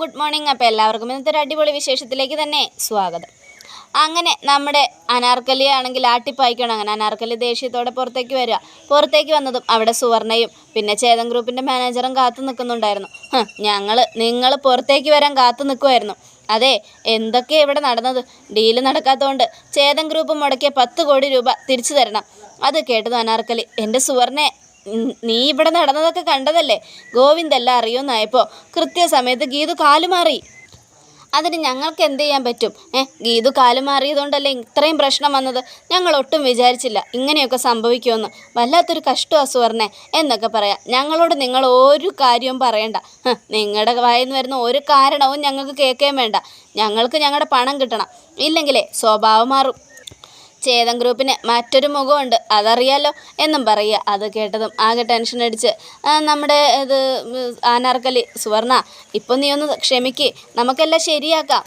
Good morning അപ്പോൾ എല്ലാവർക്കും ഇന്നത്തെ ഒരു അടിപൊളി വിശേഷത്തിലേക്ക് തന്നെ സ്വാഗതം. അങ്ങനെ നമ്മുടെ അനാർക്കലി ആണെങ്കിൽ ആട്ടിപ്പായിക്കണം അങ്ങനെ. അനാർക്കലി ദേഷ്യത്തോടെ പുറത്തേക്ക് വരിക. പുറത്തേക്ക് വന്നതും അവിടെ സുവർണയും പിന്നെ ചേതൻ ഗ്രൂപ്പിന്റെ മാനേജറും കാത്തു നിൽക്കുന്നുണ്ടായിരുന്നു. ഞങ്ങൾ നിങ്ങൾ പുറത്തേക്ക് വരാൻ കാത്തു നിൽക്കുമായിരുന്നു അതെ എന്തൊക്കെയാണ് ഇവിടെ നടന്നത്? ഡീൽ നടക്കാത്തതുകൊണ്ട് ചേതൻ ഗ്രൂപ്പ് മുടക്കിയ പത്ത് കോടി രൂപ തിരിച്ചു തരണം. അത് കേട്ടത് അനാർക്കലി എന്റെ സുവർണയെ നീ ഇവിടെ നടന്നതൊക്കെ കണ്ടതല്ലേ? ഗോവിന്ദെല്ലാം അറിയുമെന്നായപ്പോൾ കൃത്യസമയത്ത് ഗീതു കാലുമാറി. അതിന് ഞങ്ങൾക്ക് എന്ത് ചെയ്യാൻ പറ്റും? ഏ ഗീതു കാലുമാറിയതുകൊണ്ടല്ലേ ഇത്രയും പ്രശ്നം വന്നത്? ഞങ്ങൾ ഒട്ടും വിചാരിച്ചില്ല ഇങ്ങനെയൊക്കെ സംഭവിക്കുമെന്ന്. വല്ലാത്തൊരു കഷ്ടമാണ് സുവർണേ എന്നൊക്കെ പറയാം. ഞങ്ങളോട് നിങ്ങൾ ഒരു കാര്യവും പറയണ്ട. നിങ്ങളുടെ വായെന്ന് വരുന്ന ഒരു കാരണവും ഞങ്ങൾക്ക് കേൾക്കുകയും വേണ്ട. ഞങ്ങൾക്ക് ഞങ്ങളുടെ പണം കിട്ടണം. ഇല്ലെങ്കിലേ സ്വഭാവം മാറും. ചേതൻ ഗ്രൂപ്പിന് മറ്റൊരു മുഖമുണ്ട് അതറിയാലോ എന്നും പറയുക. അത് കേട്ടതും ആകെ ടെൻഷൻ അടിച്ച് നമ്മുടെ ഇത് ആനാർക്കലി സുവർണ ഇപ്പം നീ ഒന്ന് ക്ഷമിക്ക് നമുക്കെല്ലാം ശരിയാക്കാം.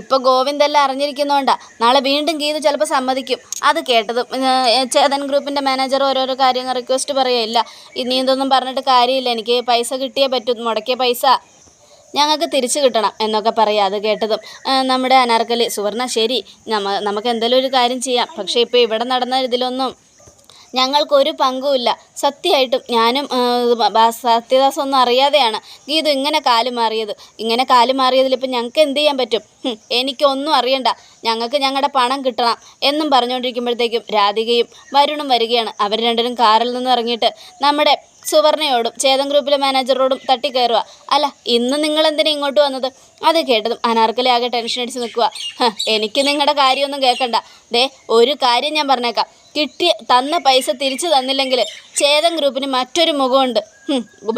ഇപ്പോൾ ഗോവിന്ദെല്ലാം അറിഞ്ഞിരിക്കുന്നതുകൊണ്ടാ നാളെ വീണ്ടും ഗീത് ചിലപ്പോൾ സമ്മതിക്കും. അത് കേട്ടതും ചേതൻ ഗ്രൂപ്പിന്റെ മാനേജർ ഓരോരോ കാര്യങ്ങൾ റിക്വസ്റ്റ് പറയുകയില്ല. നീ ഇതൊന്നും പറഞ്ഞിട്ട് കാര്യമില്ല എനിക്ക് പൈസ കിട്ടിയേ പറ്റൂ മുടക്കിയ പൈസ. ഞങ്ങൾക്ക് തിരിച്ചു കിട്ടണം എന്നൊക്കെ പറയാം അത് കേട്ടതും. നമ്മുടെ അനാർക്കലി സുവർണ ശരി നമ്മ നമുക്ക് എന്തെങ്കിലും ഒരു കാര്യം ചെയ്യാം. പക്ഷേ ഇപ്പോൾ ഇവിടെ നടന്ന ഇതിലൊന്നും ഞങ്ങൾക്കൊരു പങ്കുമില്ല സത്യമായിട്ടും ഞാനും സത്യദാസ് ഒന്നും അറിയാതെയാണ് ഗീതു ഇങ്ങനെ കാൽ മാറിയത്. ഇങ്ങനെ കാൽ മാറിയതിൽ ഇപ്പം ഞങ്ങൾക്ക് എന്ത് ചെയ്യാൻ പറ്റും? എനിക്കൊന്നും അറിയണ്ട. ഞങ്ങൾക്ക് ഞങ്ങളുടെ പണം കിട്ടണം എന്നും പറഞ്ഞുകൊണ്ടിരിക്കുമ്പോഴത്തേക്കും രാധികയും വരുണും വരികയാണ്. അവർ രണ്ടുപേരും കാറിൽ നിന്ന് ഇറങ്ങിയിട്ട് നമ്മുടെ സുവർണയോടും ചേതൻ ഗ്രൂപ്പിലെ മാനേജറോടും തട്ടിക്കയറുക. അല്ല ഇന്ന് നിങ്ങൾ എന്തിനാ ഇങ്ങോട്ട് വന്നത്? അത് കേട്ടതും അനാർക്കലി ആകെ ടെൻഷൻ അടിച്ച് നിൽക്കുക. എനിക്ക് നിങ്ങളുടെ കാര്യമൊന്നും കേൾക്കണ്ട. ദേ ഒരു കാര്യം ഞാൻ പറഞ്ഞേക്കാം. കിട്ടിയ തന്ന പൈസ തിരിച്ചു തന്നില്ലെങ്കിൽ ചേതൻ ഗ്രൂപ്പിന് മറ്റൊരു മുഖമുണ്ട്.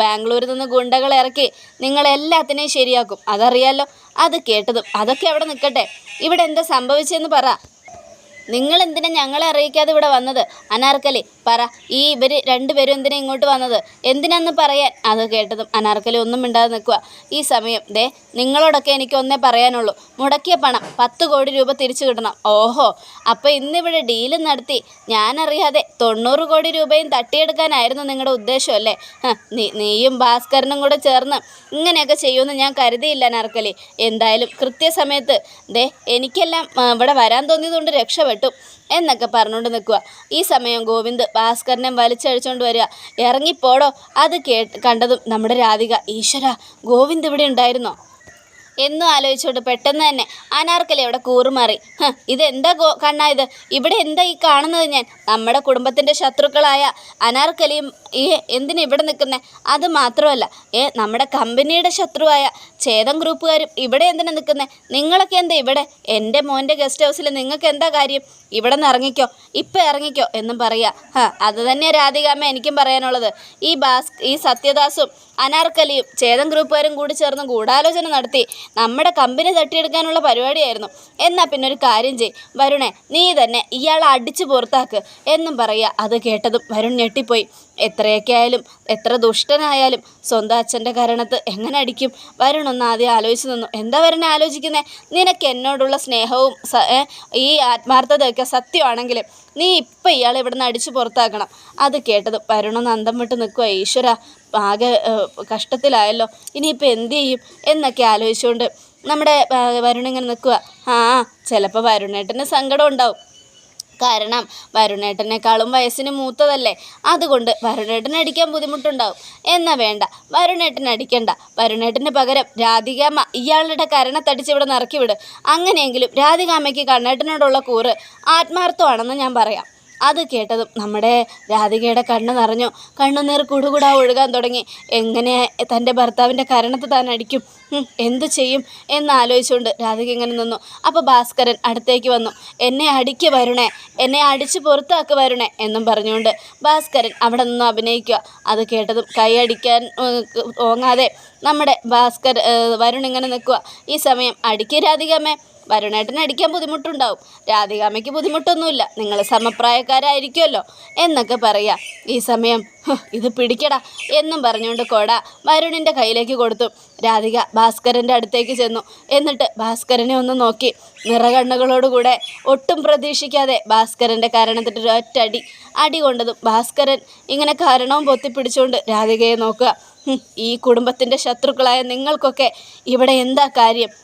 ബാംഗ്ലൂരിൽ നിന്ന് ഗുണ്ടകൾ ഇറക്കി നിങ്ങളെല്ലാത്തിനെയും ശരിയാക്കും. അതറിയാലോ? അത് കേട്ടതും അതൊക്കെ അവിടെ നിൽക്കട്ടെ. ഇവിടെ എന്താ സംഭവിച്ചതെന്ന് പറ. നിങ്ങൾ എന്തിനാ ഞങ്ങളെ അറിയിക്കാതെ ഇവിടെ വന്നത്? അനാർക്കലി പറ. ഈ ഇവർ രണ്ടുപേരും എന്തിനാ ഇങ്ങോട്ട് വന്നത്? എന്തിനാന്ന് പറയാൻ? അത് കേട്ടതും അനാർക്കലി ഒന്നും മിണ്ടാതെ നിൽക്കുക ഈ സമയം ദേ നിങ്ങളോടൊക്കെ എനിക്ക് ഒന്നേ പറയാനുള്ളൂ. മുടക്കിയ പണം പത്ത് കോടി രൂപ തിരിച്ചു കിട്ടണം. ഓഹോ അപ്പോൾ ഇന്നിവിടെ ഡീൽ നടത്തി. ഞാനറിയാതെ തൊണ്ണൂറ് കോടി രൂപയും തട്ടിയെടുക്കാനായിരുന്നു നിങ്ങളുടെ ഉദ്ദേശം അല്ലേ? നീയും ഭാസ്കരനും കൂടെ ചേർന്ന് ഇങ്ങനെയൊക്കെ ചെയ്യുമെന്ന് ഞാൻ കരുതിയില്ല അനാർക്കലി. എന്തായാലും കൃത്യസമയത്ത് ദേ എനിക്കെല്ലാം ഇവിടെ വരാൻ തോന്നിയതുകൊണ്ട് രക്ഷപ്പെട്ടു. എന്നൊക്കെ പറഞ്ഞുകൊണ്ട് നിൽക്കുക. ഈ സമയം ഗോവിന്ദ് ഭാസ്കരനെ വലിച്ചഴിച്ചുകൊണ്ട് വരിക. ഇറങ്ങിപ്പോടോ? അത് കേട്ട് കണ്ടതും നമ്മുടെ രാധിക ഈശ്വര ഗോവിന്ദ് ഇവിടെ ഉണ്ടായിരുന്നോ? എന്നും ആലോചിച്ചോണ്ട് പെട്ടെന്ന് തന്നെ അനാർക്കലി അവിടെ കൂറുമാറി ഇതെന്താ ഗോ കണ്ണാ ഇത്? ഇവിടെ എന്താ ഈ കാണുന്നത് ഞാൻ? നമ്മുടെ കുടുംബത്തിന്റെ ശത്രുക്കളായ അനാർക്കലിയും ഈ എന്തിനാ ഇവിടെ നിൽക്കുന്നത് അത് മാത്രമല്ല ഏ നമ്മുടെ കമ്പനിയുടെ ശത്രുവായ ചേതൻ ഗ്രൂപ്പുകാരും ഇവിടെ എന്തിനാ നിൽക്കുന്നത് നിങ്ങളൊക്കെ എന്താ ഇവിടെ? എന്റെ മോന്റെ ഗസ്റ്റ് ഹൗസിൽ നിങ്ങൾക്ക് എന്താ കാര്യം? ഇവിടെ നിന്ന് ഇറങ്ങിക്കോ ഇപ്പം ഇറങ്ങിക്കോ എന്നും പറയുക. ആ അത് തന്നെ രാധികാമ്മ എനിക്കും പറയാനുള്ളത്. ഈ ബാസ് ഈ സത്യദാസും അനാർക്കലിയും ചേതൻ ഗ്രൂപ്പുകാരും കൂടി ചേർന്ന് ഗൂഢാലോചന നടത്തി നമ്മുടെ കമ്പനി തട്ടിയെടുക്കാനുള്ള പരിപാടിയായിരുന്നു. എന്നാൽ പിന്നെ ഒരു കാര്യം ചെയ് വരുണേ നീ തന്നെ ഇയാളെ അടിച്ചു പുറത്താക്ക് എന്നും പറയുക. അത് കേട്ടതും വരുൺ ഞെട്ടിപ്പോയി. എത്രയൊക്കെ ആയാലും എത്ര ദുഷ്ടനായാലും സ്വന്തം അച്ഛന്റെ കരണത്ത് എങ്ങനെ അടിക്കും? വരുണൊന്ന് ആദ്യം ആലോചിച്ച് നിന്നു. എന്താ വരണേ ആലോചിക്കുന്നത് നിനക്ക് എന്നോടുള്ള സ്നേഹവും ഈ ആത്മാർത്ഥതയൊക്കെ സത്യമാണെങ്കിലും നീ ഇപ്പം ഇയാളെ ഇവിടുന്ന് അടിച്ചു പുറത്താക്കണം. അത് കേട്ടത് വരുണൊന്ന് അന്തം വിട്ട് നിൽക്കുക ഈശ്വര ആകെ കഷ്ടത്തിലായല്ലോ. ഇനിയിപ്പോൾ എന്ത് ചെയ്യും? എന്നൊക്കെ ആലോചിച്ചുകൊണ്ട് നമ്മുടെ വരുണിങ്ങനെ നിൽക്കുക ആ ചിലപ്പോൾ വരുണേട്ടന് സങ്കടം ഉണ്ടാവും. കാരണം വരുണേട്ടനേക്കാളും വയസ്സിന് മൂത്തതല്ലേ? അതുകൊണ്ട് വരുണേട്ടൻ അടിക്കാൻ ബുദ്ധിമുട്ടുണ്ടാവും. എന്നാ വേണ്ട വരുണേട്ടൻ അടിക്കണ്ട. വരുണേട്ടന് പകരം രാധികാമ്മ ഇയാളുടെ കരണത്തടിച്ച് ഇവിടെ നിറക്കി വിട്. അങ്ങനെയെങ്കിലും രാധികാമ്മയ്ക്ക് കണ്ണേട്ടനോടുള്ള കൂറ് ആത്മാർത്ഥമാണെന്ന് ഞാൻ പറയാം. അത് കേട്ടതും നമ്മുടെ രാധികയുടെ കണ്ണ് നിറഞ്ഞു. കണ്ണുനീർ കുടുകുടാ ഒഴുകാൻ തുടങ്ങി. എങ്ങനെ തന്റെ ഭർത്താവിന്റെ കരണത്ത് താൻ അടിക്കും? എന്ത് ചെയ്യും എന്നാലോചിച്ചുകൊണ്ട് രാധിക ഇങ്ങനെ നിന്നു. അപ്പോൾ ഭാസ്കരൻ അടുത്തേക്ക് വന്നു. എന്നെ അടിക്ക് വരണേ എന്നെ അടിച്ച് പുറത്താക്ക് വരണേ എന്നും പറഞ്ഞുകൊണ്ട് ഭാസ്കരൻ അവിടെ നിന്ന് അഭിനയിക്കുക. അത് കേട്ടതും കൈയടിക്കാൻ ഓങ്ങാതെ നമ്മുടെ ഭാസ്കർ വരുൺ ഇങ്ങനെ നിൽക്കുക. ഈ സമയം അടിക്ക് രാധികമ്മേ വരുണേട്ടന് അടിക്കാൻ ബുദ്ധിമുട്ടുണ്ടാവും. രാധികാമയ്ക്ക് ബുദ്ധിമുട്ടൊന്നുമില്ല. നിങ്ങൾ സമപ്രായക്കാരായിരിക്കുമല്ലോ. എന്നൊക്കെ പറയാ. ഈ സമയം ഇത് പിടിക്കടാ എന്നും പറഞ്ഞുകൊണ്ട് കൊട വരുണിന്റെ കയ്യിലേക്ക് കൊടുത്തു. രാധിക ഭാസ്കരന്റെ അടുത്തേക്ക് ചെന്നു. എന്നിട്ട് ഭാസ്കരനെ ഒന്ന് നോക്കി. നിറകണ്ണുകളോടുകൂടെ ഒട്ടും പ്രതീക്ഷിക്കാതെ ഭാസ്കരന്റെ കാരണത്തിന്റെ ഒരൊറ്റടി അടി കൊണ്ടതും ഭാസ്കരൻ ഇങ്ങനെ കാരണവും പൊത്തിപ്പിടിച്ചുകൊണ്ട് രാധികയെ നോക്കുക. ഈ കുടുംബത്തിന്റെ ശത്രുക്കളായ നിങ്ങൾക്കൊക്കെ ഇവിടെ എന്താ കാര്യം?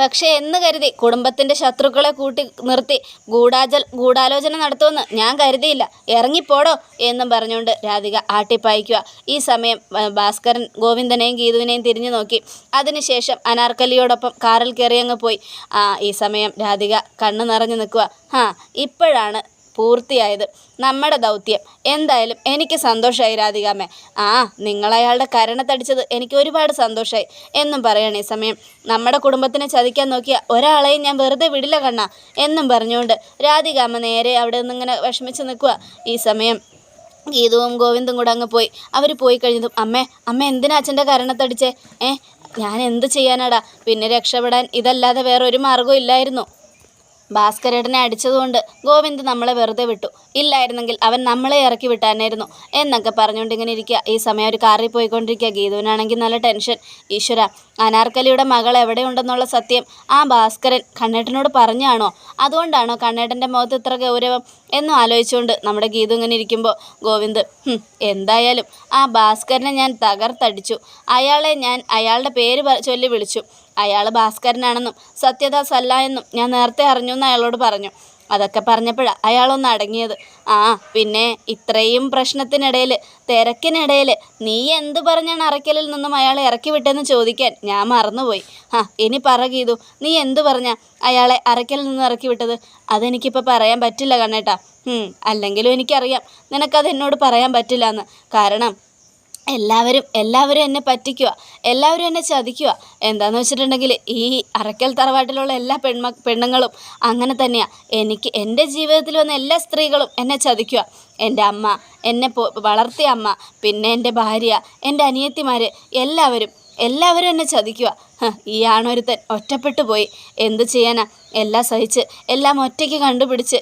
പക്ഷേ എന്ന് കരുതി കുടുംബത്തിന്റെ ശത്രുക്കളെ കൂട്ടി നിർത്തി ഗൂഢാചൽ ഗൂഢാലോചന നടത്തുമെന്ന് ഞാൻ കരുതിയില്ല. ഇറങ്ങിപ്പോടോ എന്നും പറഞ്ഞുകൊണ്ട് രാധിക ആട്ടിപ്പായിക്കുക. ഈ സമയം ഭാസ്കരൻ ഗോവിന്ദനെയും ഗീതുവിനെയും തിരിഞ്ഞു നോക്കി. അതിനുശേഷം അനാർക്കലിയോടൊപ്പം കാറിൽ കയറി അങ്ങ് പോയി. ആ ഈ സമയം രാധിക കണ്ണു നിറഞ്ഞു നിൽക്കുക. ആ ഇപ്പോഴാണ് പൂർത്തിയായത് നമ്മുടെ ദൗത്യം. എന്തായാലും എനിക്ക് സന്തോഷമായി രാധികാമേ ആ നിങ്ങളയാളുടെ കരണത്തടിച്ചത് എനിക്ക് ഒരുപാട് സന്തോഷമായി എന്നും പറയണം സമയം. നമ്മുടെ കുടുംബത്തിനെ ചതിക്കാൻ നോക്കിയ ഒരാളെയും ഞാൻ വെറുതെ വിടില്ല കണ്ണ. എന്നും പറഞ്ഞുകൊണ്ട് രാധികാമ നേരെ അവിടെ നിന്നിങ്ങനെ വിഷമിച്ച് നിൽക്കുക ഈ സമയം ഗീതവും ഗോവിന്ദും കൂടെ അങ്ങ് പോയി. അവർ പോയി കഴിഞ്ഞതും അമ്മേ അമ്മ എന്തിനാ അച്ഛന്റെ കരണത്തടിച്ചേ ഏ ഞാൻ എന്ത് ചെയ്യാനാടാ? പിന്നെ രക്ഷപ്പെടാൻ ഇതല്ലാതെ വേറെ ഒരു ഇല്ലായിരുന്നു. ഭാസ്കരേട്ടനെ അടിച്ചതുകൊണ്ട് ഗോവിന്ദ് നമ്മളെ വെറുതെ വിട്ടു. ഇല്ലായിരുന്നെങ്കിൽ അവൻ നമ്മളെ ഇറക്കി വിട്ടാനായിരുന്നു. എന്നൊക്കെ പറഞ്ഞുകൊണ്ട് ഇങ്ങനെ ഇരിക്കുക. ഈ സമയം ഒരു കാറിൽ പോയിക്കൊണ്ടിരിക്കുക. ഗീതുവിനാണെങ്കിൽ നല്ല ടെൻഷൻ. ഈശ്വര അനാർക്കലിയുടെ മകൾ എവിടെയുണ്ടെന്നുള്ള സത്യം ആ ഭാസ്കരൻ കണ്ണേട്ടനോട് പറഞ്ഞാണോ? അതുകൊണ്ടാണോ കണ്ണേട്ടന്റെ മുഖത്ത് ഇത്ര ഗൗരവം? എന്നും ആലോചിച്ചുകൊണ്ട് നമ്മുടെ ഗീതു ഇങ്ങനെ ഇരിക്കുമ്പോൾ ഗോവിന്ദ് എന്തായാലും ആ ഭാസ്കരനെ ഞാൻ തകർത്തടിച്ചു. അയാളെ ഞാൻ അയാളുടെ പേര് ചൊല്ലി വിളിച്ചു. അയാൾ ഭാസ്കരനാണെന്നും സത്യദാസ് അല്ല എന്നും ഞാൻ നേരത്തെ അറിഞ്ഞു എന്ന് അയാളോട് പറഞ്ഞു. അതൊക്കെ പറഞ്ഞപ്പോഴാണ് അയാളൊന്ന് അടങ്ങിയത്. ആ പിന്നെ ഇത്രയും പ്രശ്നത്തിനിടയിൽ തിരക്കിനിടയിൽ നീ എന്ത് പറഞ്ഞാണ് അറയ്ക്കലിൽ നിന്നും അയാളെ ഇറക്കി വിട്ടെന്ന് ചോദിക്കാൻ? ഞാൻ മറന്നുപോയി. ആ ഇനി പറ ഗീതു നീ എന്ത് പറഞ്ഞാ അയാളെ അറയ്ക്കലിൽ നിന്ന് ഇറക്കി വിട്ടത്? അതെനിക്കിപ്പോൾ പറയാൻ പറ്റില്ല കണ്ണേട്ടാ. അല്ലെങ്കിലും എനിക്കറിയാം. നിനക്കത് എന്നോട് പറയാൻ പറ്റില്ല എന്ന് കാരണം എല്ലാവരും എല്ലാവരും എന്നെ പറ്റിക്കുക എല്ലാവരും എന്നെ ചതിക്കുക. എന്താന്ന് വെച്ചിട്ടുണ്ടെങ്കിൽ ഈ അറക്കൽ തറവാട്ടിലുള്ള എല്ലാ പെൺമ പെണ്ണുങ്ങളും അങ്ങനെ തന്നെയാണ് എനിക്ക് എന്റെ ജീവിതത്തിൽ വന്ന എല്ലാ സ്ത്രീകളും എന്നെ ചതിക്കുക. എന്റെ അമ്മ എന്നെ വളർത്തിയ അമ്മ പിന്നെ എന്റെ ഭാര്യ എന്റെ അനിയത്തിമാർ എല്ലാവരും എല്ലാവരും എന്നെ ചതിക്കുക. ഈ ആണൊരുത്തൻ ഒറ്റപ്പെട്ടു പോയി. എന്ത് ചെയ്യാനാ? എല്ലാം സഹിച്ച് എല്ലാം ഒറ്റയ്ക്ക് കണ്ടുപിടിച്ച്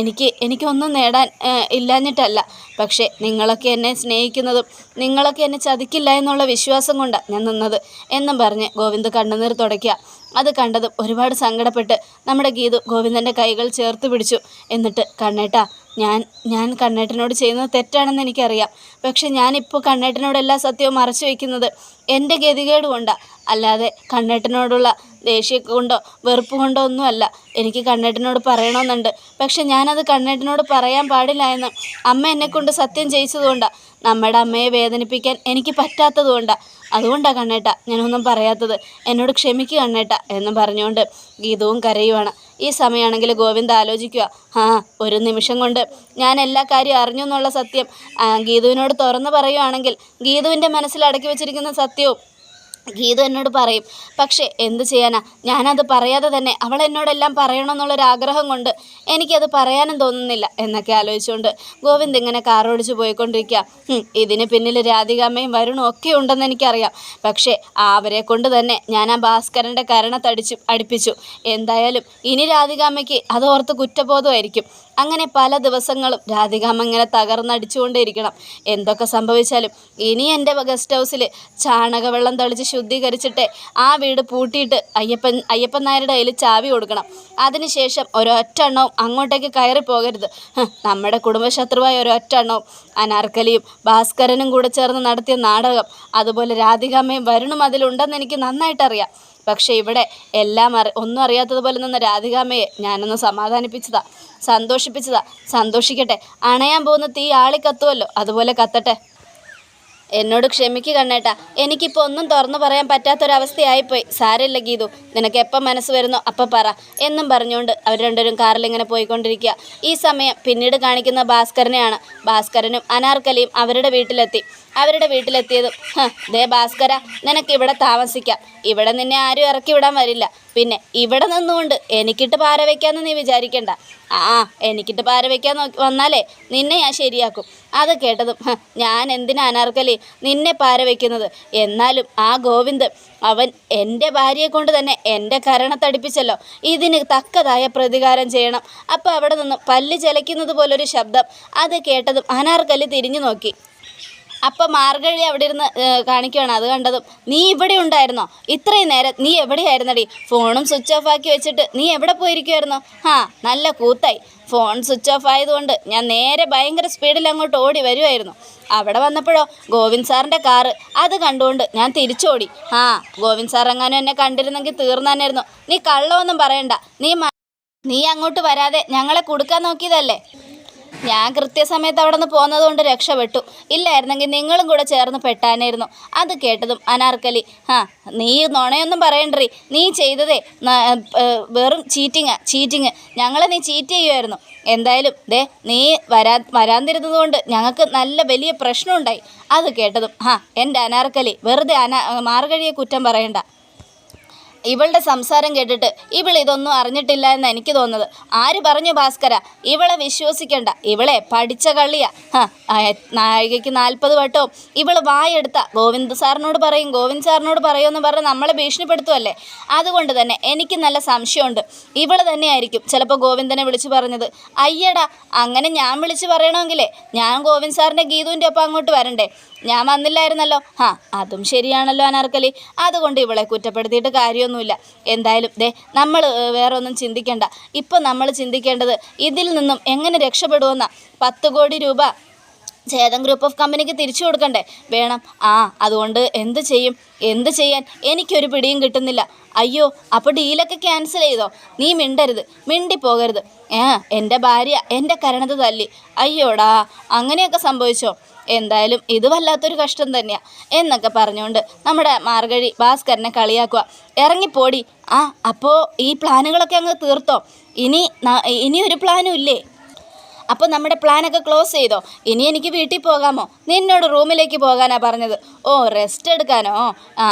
എനിക്ക് എനിക്കൊന്നും നേടാൻ ഇല്ലാഞ്ഞിട്ടല്ല. പക്ഷേ നിങ്ങളൊക്കെ എന്നെ സ്നേഹിക്കുന്നതും നിങ്ങളൊക്കെ എന്നെ ചതിക്കില്ല എന്നുള്ള വിശ്വാസം കൊണ്ടാണ് ഞാൻ നിന്നത് എന്നും പറഞ്ഞ് ഗോവിന്ദ് കണ്ണുനീർ തുടയ്ക്കുക അത് കണ്ടതും ഒരുപാട് സങ്കടപ്പെട്ട് നമ്മുടെ ഗീതു ഗോവിന്ദന്റെ കൈകൾ ചേർത്ത് പിടിച്ചു. എന്നിട്ട് കണ്ണേട്ടാ ഞാൻ ഞാൻ കണ്ണേട്ടനോട് ചെയ്യുന്നത് തെറ്റാണെന്ന് എനിക്കറിയാം. പക്ഷെ ഞാനിപ്പോൾ കണ്ണേട്ടനോട് എല്ലാ സത്യവും മറച്ചു വയ്ക്കുന്നത് എന്റെ ഗതികേട് കൊണ്ടാണ് അല്ലാതെ കണ്ണേട്ടനോടുള്ള ദേഷ്യം കൊണ്ടോ വെറുപ്പ് കൊണ്ടോ ഒന്നുമല്ല. എനിക്ക് കണ്ണേട്ടനോട് പറയണമെന്നുണ്ട്. പക്ഷെ ഞാനത് കണ്ണേട്ടനോട് പറയാൻ പാടില്ല എന്ന് അമ്മ എന്നെക്കൊണ്ട് സത്യം ചെയ്യിച്ചതുകൊണ്ടാണ് നമ്മുടെ അമ്മയെ വേദനിപ്പിക്കാൻ എനിക്ക് പറ്റാത്തതുകൊണ്ടാണ് അതുകൊണ്ടാണ് കണ്ണേട്ട ഞാനൊന്നും പറയാത്തത്. എന്നോട് ക്ഷമിക്കുക കണ്ണേട്ട എന്ന് പറഞ്ഞുകൊണ്ട് ഗീതവും കരയുവാണ്. ഈ സമയമാണെങ്കിൽ ഗോവിന്ദ് ആലോചിക്കുക. ആ ഒരു നിമിഷം കൊണ്ട് ഞാൻ എല്ലാ കാര്യവും അറിഞ്ഞു എന്നുള്ള സത്യം. ഗീതുവിനോട് തുറന്നു പറയുകയാണെങ്കിൽ ഗീതുവിന്റെ മനസ്സിൽ അടക്കി വെച്ചിരിക്കുന്ന സത്യവും ഗീതു എന്നോട് പറയും പക്ഷേ എന്ത് ചെയ്യാനാ? ഞാനത് പറയാതെ തന്നെ അവൾ എന്നോടെല്ലാം പറയണമെന്നുള്ളൊരാഗ്രഹം കൊണ്ട് എനിക്കത് പറയാനും തോന്നുന്നില്ല എന്നൊക്കെ ആലോചിച്ചുകൊണ്ട് ഗോവിന്ദ് ഇങ്ങനെ കാറോടിച്ച് പോയിക്കൊണ്ടിരിക്കുക ഇതിന് പിന്നിൽ രാധികാമ്മയും വരുണും ഒക്കെ ഉണ്ടെന്ന് എനിക്കറിയാം. പക്ഷേ അവരെ കൊണ്ട് തന്നെ ഞാൻ ആ ഭാസ്കരന്റെ കരണത്തടിച്ചു അടുപ്പിച്ചു. എന്തായാലും ഇനി രാധികാമ്മയ്ക്ക് അതോർത്ത് കുറ്റബോധമായിരിക്കും. അങ്ങനെ പല ദിവസങ്ങളും രാധികാമ്മ ഇങ്ങനെ തകർന്നടിച്ചുകൊണ്ടേയിരിക്കണം. എന്തൊക്കെ സംഭവിച്ചാലും ഇനി എന്റെ ഗസ്റ്റ് ഹൗസിൽ ചാണകവെള്ളം തളിച്ച് ശുദ്ധീകരിച്ചിട്ട് ആ വീട് പൂട്ടിയിട്ട് അയ്യപ്പൻ അയ്യപ്പൻ നായരുടെ കയ്യിൽ ചാവി കൊടുക്കണം. അതിനുശേഷം ഒരൊറ്റ എണ്ണവും അങ്ങോട്ടേക്ക് കയറി പോകരുത്. നമ്മുടെ കുടുംബശത്രുവായ ഒരൊറ്റ എണ്ണവും അനാർക്കലിയും ഭാസ്കരനും കൂടെ ചേർന്ന് നടത്തിയ നാടകം അതുപോലെ രാധികാമ്മയും വരുണും അതിലുണ്ടെന്ന് എനിക്ക് നന്നായിട്ടറിയാം. പക്ഷേ ഇവിടെ എല്ലാം അറി ഒന്നും അറിയാത്തതുപോലെ നിന്ന രാധികാമ്മയെ ഞാനൊന്ന് സമാധാനിപ്പിച്ചതാ. സന്തോഷിപ്പിച്ചതാ. സന്തോഷിക്കട്ടെ. അണയാൻ പോകുന്ന തീ ആളി കത്തുമല്ലോ അതുപോലെ കത്തട്ടെ. എന്നോട് ക്ഷമിക്കുക കണ്ണേട്ടാ. എനിക്കിപ്പോൾ ഒന്നും തുറന്നു പറയാൻ പറ്റാത്തൊരവസ്ഥയായിപ്പോയി. സാരമില്ല ഗീതു. നിനക്ക് എപ്പം മനസ്സ് വരുന്നോ അപ്പം പറ. എന്നും പറഞ്ഞുകൊണ്ട് അവർ രണ്ടുപേരും കാറിൽ ഇങ്ങനെ പോയിക്കൊണ്ടിരിക്കുക. ഈ സമയം പിന്നീട് കാണിക്കുന്ന ഭാസ്കരനെയാണ്. ഭാസ്കരനും അനാർക്കലിയും അവരുടെ വീട്ടിലെത്തി. അവരുടെ വീട്ടിലെത്തിയതും. ദേ ഭാസ്കര നിനക്ക് ഇവിടെ താമസിക്കാം. ഇവിടെ നിന്നെ ആരും ഇറക്കി വിടാൻ വരില്ല. പിന്നെ ഇവിടെ നിന്നുകൊണ്ട് എനിക്കിട്ട് പാര വയ്ക്കാമെന്ന് നീ വിചാരിക്കണ്ട. ആ എനിക്കിട്ട് പാര വയ്ക്കാൻ നോക്കി വന്നാലേ നിന്നെ ഞാൻ ശരിയാക്കും. അത് കേട്ടതും ഞാൻ എന്തിനാ അനാർക്കലി നിന്നെ പാര വയ്ക്കുന്നത് എന്നാലും ആ ഗോവിന്ദ് അവൻ എന്റെ ഭാര്യയെ കൊണ്ട് തന്നെ എന്റെ കരണത്തടിപ്പിച്ചല്ലോ ഇതിന് തക്കതായ പ്രതികാരം ചെയ്യണം. അപ്പോൾ അവിടെ നിന്നും പല്ല് ചലയ്ക്കുന്നത് പോലൊരു ശബ്ദം അത് കേട്ടതും അനാർക്കലി തിരിഞ്ഞു നോക്കി. അപ്പം മാർഗഴി അവിടെ ഇരുന്ന് കാണിക്കുകയാണ് അത് കണ്ടതും നീ ഇവിടെ ഉണ്ടായിരുന്നോ? ഇത്രയും നേരം നീ എവിടെയായിരുന്നടി? ഫോണും സ്വിച്ച് ഓഫ് ആക്കി വെച്ചിട്ട് നീ എവിടെ പോയിരിക്കുമായിരുന്നോ ആ നല്ല കൂത്തായി. ഫോൺ സ്വിച്ച് ഓഫ് ആയതുകൊണ്ട് ഞാൻ നേരെ ഭയങ്കര സ്പീഡിൽ അങ്ങോട്ട് ഓടി വരുമായിരുന്നു അവിടെ വന്നപ്പോഴോ ഗോവിന്ദ് സാറിന്റെ കാറ്. അത് കണ്ടുകൊണ്ട് ഞാൻ തിരിച്ചോടി. ആ ഗോവിന്ദ് സാർ എങ്ങാനും എന്നെ കണ്ടിരുന്നെങ്കിൽ തീർന്നാനായിരുന്നു നീ കള്ളമൊന്നും പറയണ്ട. നീ നീ അങ്ങോട്ട് വരാതെ ഞങ്ങളെ കൊടുക്കാൻ നോക്കിയതല്ലേ? ഞാൻ കൃത്യസമയത്ത് അവിടെ നിന്ന് പോകുന്നത് കൊണ്ട് രക്ഷപ്പെട്ടു. ഇല്ലായിരുന്നെങ്കിൽ നിങ്ങളും കൂടെ ചേർന്ന് പെട്ടാനായിരുന്നു. അത് കേട്ടതും അനാർക്കലി ആ നീ നുണയൊന്നും പറയണ്ടറി നീ ചെയ്തതേ വെറും ചീറ്റിങ്ങാ ചീറ്റിങ്. ഞങ്ങളെ നീ ചീറ്റ് ചെയ്യുമായിരുന്നു എന്തായാലും ദേ നീ വരാ വരാതിരുന്നതുകൊണ്ട് ഞങ്ങൾക്ക് നല്ല വലിയ പ്രശ്നമുണ്ടായി. അത് കേട്ടതും ആ എന്റെ അനാർക്കലി വെറുതെ അനാ മാർഗഴിയെ കുറ്റം പറയണ്ട. ഇവളുടെ സംസാരം കേട്ടിട്ട് ഇവൾ ഇതൊന്നും അറിഞ്ഞിട്ടില്ല എന്ന് എനിക്ക് തോന്നുന്നത്. ആര് പറഞ്ഞു ഭാസ്കര? ഇവളെ വിശ്വസിക്കണ്ട. ഇവളെ പഠിച്ച കള്ളിയാ. നായികയ്ക്ക് നാൽപ്പത് വട്ടവും ഇവൾ വായെടുത്ത. ഗോവിന്ദ് സാറിനോട് പറയും ഗോവിന്ദ് സാറിനോട് പറയുമെന്ന് പറഞ്ഞ് നമ്മളെ ഭീഷണിപ്പെടുത്തുമല്ലേ അതുകൊണ്ട് തന്നെ എനിക്ക് നല്ല സംശയമുണ്ട്. ഇവൾ തന്നെയായിരിക്കും ചിലപ്പോൾ ഗോവിന്ദനെ വിളിച്ചു പറഞ്ഞത്. അയ്യടാ അങ്ങനെ ഞാൻ വിളിച്ചു പറയണമെങ്കിലേ ഞാൻ ഗോവിന്ദ് സാറിന്റെ ഗീതുവിന്റെ ഒപ്പം അങ്ങോട്ട് വരണ്ടേ? ഞാൻ വന്നില്ലായിരുന്നല്ലോ. ആ അതും ശരിയാണല്ലോ അനാർക്കലി. അതുകൊണ്ട് ഇവളെ കുറ്റപ്പെടുത്തിയിട്ട് കാര്യമൊന്നുമില്ല. എന്തായാലും ദേ നമ്മൾ വേറെ ഒന്നും ചിന്തിക്കേണ്ട. ഇപ്പം നമ്മൾ ചിന്തിക്കേണ്ടത് ഇതിൽ നിന്നും എങ്ങനെ രക്ഷപ്പെടുമെന്ന പത്ത് കോടി രൂപ ചേതൻ ഗ്രൂപ്പ് ഓഫ് കമ്പനിക്ക് തിരിച്ചു കൊടുക്കണ്ടേ? വേണം. ആ അതുകൊണ്ട് എന്ത് ചെയ്യും? എന്ത് ചെയ്യാൻ? എനിക്കൊരു പിടിയും കിട്ടുന്നില്ല. അയ്യോ അപ്പോൾ ഡീലൊക്കെ ക്യാൻസൽ ചെയ്തോ? നീ മിണ്ടരുത് മിണ്ടിപ്പോകരുത്. ഏ എന്റെ ഭാര്യ എന്റെ കരണത് തല്ലി. അയ്യോടാ അങ്ങനെയൊക്കെ സംഭവിച്ചോ? എന്തായാലും ഇത് വല്ലാത്തൊരു കഷ്ടം തന്നെയാണ് എന്നൊക്കെ പറഞ്ഞുകൊണ്ട് നമ്മുടെ മാർഗഴി ഭാസ്കരനെ കളിയാക്കുക ഇറങ്ങിപ്പോടി. ആ അപ്പോൾ ഈ പ്ലാനുകളൊക്കെ അങ്ങ് തീർത്തോ? ഇനി ഇനി ഒരു പ്ലാനും ഇല്ലേ? അപ്പോൾ നമ്മുടെ പ്ലാനൊക്കെ ക്ലോസ് ചെയ്തോ? ഇനി എനിക്ക് വീട്ടിൽ പോകാമോ? നിന്നോട് റൂമിലേക്ക് പോകാനാണ് പറഞ്ഞത്. ഓ റെസ്റ്റ് എടുക്കാനോ? ആ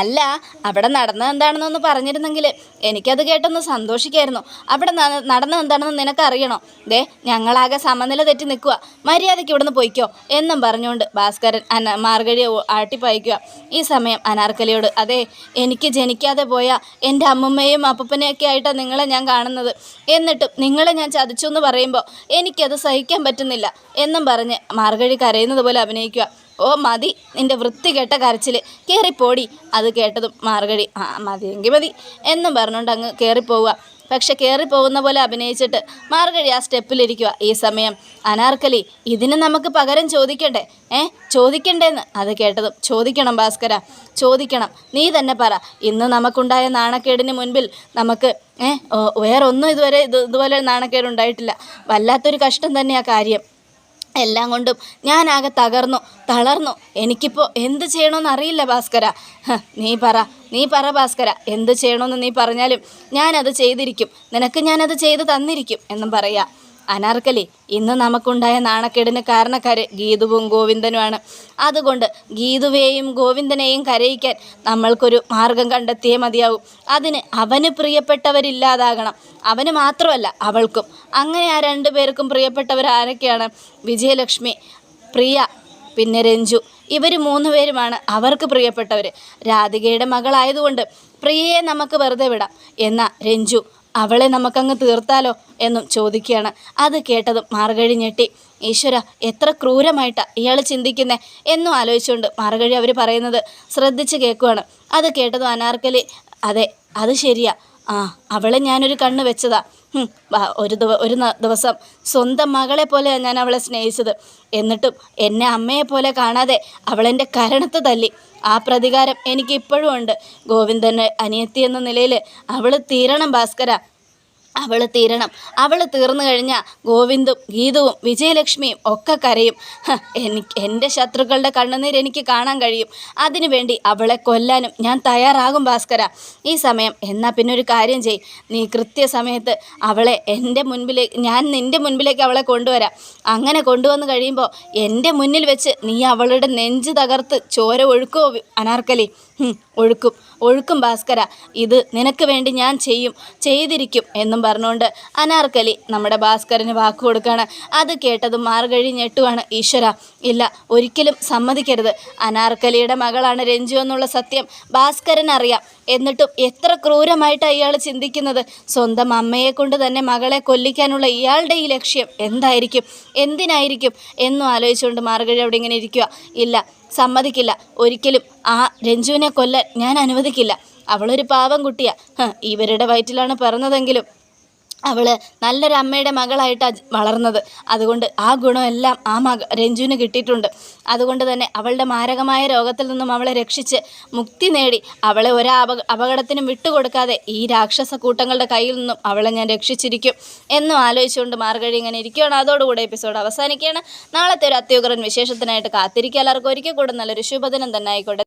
അല്ല അവിടെ നടന്നത് എന്താണെന്നൊന്ന് പറഞ്ഞിരുന്നെങ്കിൽ എനിക്കത് കേട്ടൊന്ന് സന്തോഷിക്കായിരുന്നു. അവിടെ നടന്നെന്താണെന്ന് നിനക്കറിയണോ? ദേ ഞങ്ങളാകെ സമനില തെറ്റി നിൽക്കുക മര്യാദയ്ക്ക് ഇവിടുന്ന് പൊയ്ക്കോ എന്നും പറഞ്ഞുകൊണ്ട് ഭാസ്കരൻ അന മാർഗഴിയെ ആട്ടിപ്പായിക്കുക. ഈ സമയം അനാർക്കലിയോട് അതെ എനിക്ക് ജനിക്കാതെ പോയ എന്റെ അമ്മമ്മയും അപ്പൂപ്പനെയൊക്കെ ആയിട്ടാണ് നിങ്ങളെ ഞാൻ കാണുന്നത്. എന്നിട്ടും നിങ്ങളെ ഞാൻ ചതിച്ചു എന്ന് പറയുമ്പോൾ എനിക്കത് സഹിക്കാൻ പറ്റുന്നില്ല എന്നും പറഞ്ഞ് മാർഗഴി കരയുന്നത് പോലെ അഭിനയിക്കുക. ഓ മതി. നിന്റെ വൃത്തികെട്ട കരച്ചിൽ കയറിപ്പോടി അത് കേട്ടതും മാർഗഴി ആ മതിയെങ്കിൽ മതി. എന്നും പറഞ്ഞുകൊണ്ട് അങ്ങ് കയറിപ്പോവുക പക്ഷെ കയറിപ്പോകുന്ന പോലെ അഭിനയിച്ചിട്ട് മാർഗഴി ആ സ്റ്റെപ്പിലിരിക്കുക ഈ സമയം അനാർക്കലി ഇതിന് നമുക്ക് പകരം ചോദിക്കണ്ടേ? ഏ ചോദിക്കണ്ടേന്ന്. അത് കേട്ടതും ചോദിക്കണം ഭാസ്കര ചോദിക്കണം. നീ തന്നെ പറ. ഇന്ന് നമുക്കുണ്ടായ നാണക്കേടിന് മുൻപിൽ നമുക്ക് ഏ വേറൊന്നും ഇതുവരെ ഇത് ഇതുപോലെ നാണക്കേട് ഉണ്ടായിട്ടില്ല വല്ലാത്തൊരു കഷ്ടം തന്നെയാണ് കാര്യം. എല്ലാം കൊണ്ടും ഞാനാകെ തകർന്നു തളർന്നു. എനിക്കിപ്പോൾ എന്ത് ചെയ്യണമെന്ന് അറിയില്ല ഭാസ്കര. നീ പറ നീ പറ ഭാസ്കര. എന്ത് ചെയ്യണമെന്ന് നീ പറഞ്ഞാലും ഞാനത് ചെയ്തിരിക്കും. നിനക്ക് ഞാനത് ചെയ്തു തന്നിരിക്കും എന്നും പറയാം. അനാർക്കലി ഇന്ന് നമുക്കുണ്ടായ നാണക്കേടിന് കാരണക്കാര് ഗീതുവും ഗോവിന്ദനുമാണ്. അതുകൊണ്ട് ഗീതുവേയും ഗോവിന്ദനെയും കരയിക്കാൻ നമ്മൾക്കൊരു മാർഗം കണ്ടെത്തിയേ മതിയാവും. അതിന് അവന് പ്രിയപ്പെട്ടവരില്ലാതാകണം. അവന് മാത്രമല്ല അവൾക്കും. അങ്ങനെ ആ രണ്ടു പേർക്കും പ്രിയപ്പെട്ടവർ ആരൊക്കെയാണ്? വിജയലക്ഷ്മി പ്രിയ പിന്നെ രഞ്ജു. ഇവർ മൂന്ന് പേരുമാണ് അവർക്ക് പ്രിയപ്പെട്ടവർ രാധികയുടെ മകളായതുകൊണ്ട് പ്രിയയെ നമുക്ക് വെറുതെ വിടാം. എന്നാൽ രഞ്ജു അവളെ നമുക്കങ്ങ് തീർത്താലോ എന്നും ചോദിക്കുകയാണ്. അത് കേട്ടതും മാർഗഴി ഞെട്ടി. ഈശ്വര എത്ര ക്രൂരമായിട്ടാണ് ഇയാൾ ചിന്തിക്കുന്നത് എന്നും ആലോചിച്ചുകൊണ്ട് മാർഗഴി അവർ പറയുന്നത് ശ്രദ്ധിച്ച് കേൾക്കുവാണ്. അത് കേട്ടതും അനാർക്കലി അതെ അത് ശരിയാ. ആ അവളെ ഞാനൊരു കണ്ണ് വെച്ചതാ. ഒരു ഒരു ദിവസം സ്വന്തം മകളെ പോലെയാണ് ഞാൻ അവളെ സ്നേഹിച്ചത്. എന്നിട്ടും എന്നെ അമ്മയെ പോലെ കാണാതെ അവളെന്റെ കരണത്ത് തല്ലി. ആ പ്രതികാരം എനിക്കിപ്പോഴും ഉണ്ട്. ഗോവിന്ദന്റെ അനിയത്തി എന്ന നിലയിൽ അവൾ തീരണം ഭാസ്കര. അവൾ തീരണം. അവൾ തീർന്നു കഴിഞ്ഞാൽ ഗോവിന്ദും ഗീതവും വിജയലക്ഷ്മിയും ഒക്കെ കരയും. എനിക്ക് എന്റെ ശത്രുക്കളുടെ കണ്ണുനീർ എനിക്ക് കാണാൻ കഴിയും. അതിനുവേണ്ടി അവളെ കൊല്ലാനും ഞാൻ തയ്യാറാകും ഭാസ്കര. ഈ സമയം എന്നാൽ പിന്നെ ഒരു കാര്യം ചെയ് നീ കൃത്യസമയത്ത് അവളെ എന്റെ മുൻപിലേക്ക് ഞാൻ നിന്റെ മുൻപിലേക്ക് അവളെ കൊണ്ടുവരാം. അങ്ങനെ കൊണ്ടുവന്ന് കഴിയുമ്പോൾ എന്റെ മുന്നിൽ വെച്ച് നീ അവളുടെ നെഞ്ച് തകർത്ത് ചോര ഒഴുക്കോ അനാർക്കലി? ഒഴുക്കും. ഒഴുക്കും ഭാസ്കര. ഇത് നിനക്ക് വേണ്ടി ഞാൻ ചെയ്യും ചെയ്തിരിക്കും എന്നും പറഞ്ഞുകൊണ്ട് അനാർക്കലി നമ്മുടെ ഭാസ്കരന് വാക്കു കൊടുക്കുകയാണ് അത് കേട്ടതും മാർഗഴി ഞെട്ടുവാണ്. ഈശ്വര ഇല്ല ഒരിക്കലും സമ്മതിക്കരുത്. അനാർക്കലിയുടെ മകളാണ് രഞ്ജു എന്നുള്ള സത്യം ഭാസ്കരൻ അറിയാം എന്നിട്ടും എത്ര ക്രൂരമായിട്ടാണ് ഇയാൾ ചിന്തിക്കുന്നത്. സ്വന്തം അമ്മയെ കൊണ്ട് തന്നെ മകളെ കൊല്ലിക്കാനുള്ള ഇയാളുടെ ഈ ലക്ഷ്യം എന്തായിരിക്കും? എന്തിനായിരിക്കും? എന്നും ആലോചിച്ചുകൊണ്ട് മാർഗഴി അവിടെ ഇങ്ങനെ ഇരിക്കുക ഇല്ല സമ്മതിക്കില്ല. ഒരിക്കലും. ആ രഞ്ജുവിനെ കൊല്ലാൻ ഞാൻ അനുവദിക്കില്ല. അവളൊരു പാവം കുട്ടിയാ. ഇവരുടെ വയറ്റിലാണ് പിറന്നതെങ്കിലും. അവൾ നല്ലൊരു അമ്മയുടെ മകളായിട്ടാണ് വളർന്നത്. അതുകൊണ്ട് ആ ഗുണമെല്ലാം ആ മക രഞ്ജുവിന് കിട്ടിയിട്ടുണ്ട്. അതുകൊണ്ട് തന്നെ അവളുടെ മാരകമായ രോഗത്തിൽ നിന്നും അവളെ രക്ഷിച്ച് മുക്തി നേടി. അവളെ ഒരു അപക അപകടത്തിനും വിട്ടുകൊടുക്കാതെ ഈ രാക്ഷസ കൂട്ടങ്ങളുടെ കയ്യിൽ നിന്നും അവളെ ഞാൻ രക്ഷിച്ചിരിക്കും എന്നും ആലോചിച്ചുകൊണ്ട് മാർഗഴി ഇങ്ങനെ ഇരിക്കുകയാണ്. അതോടുകൂടെ എപ്പിസോഡ് അവസാനിക്കുകയാണ്. നാളത്തെ ഒരു അത്യുഗ്രൻ വിശേഷത്തിനായിട്ട് കാത്തിരിക്കുക. എല്ലാവർക്കും ഒരിക്കൽ കൂടെ നല്ലൊരു ശുഭദിനം തന്നെ ആയിക്കോട്ടെ.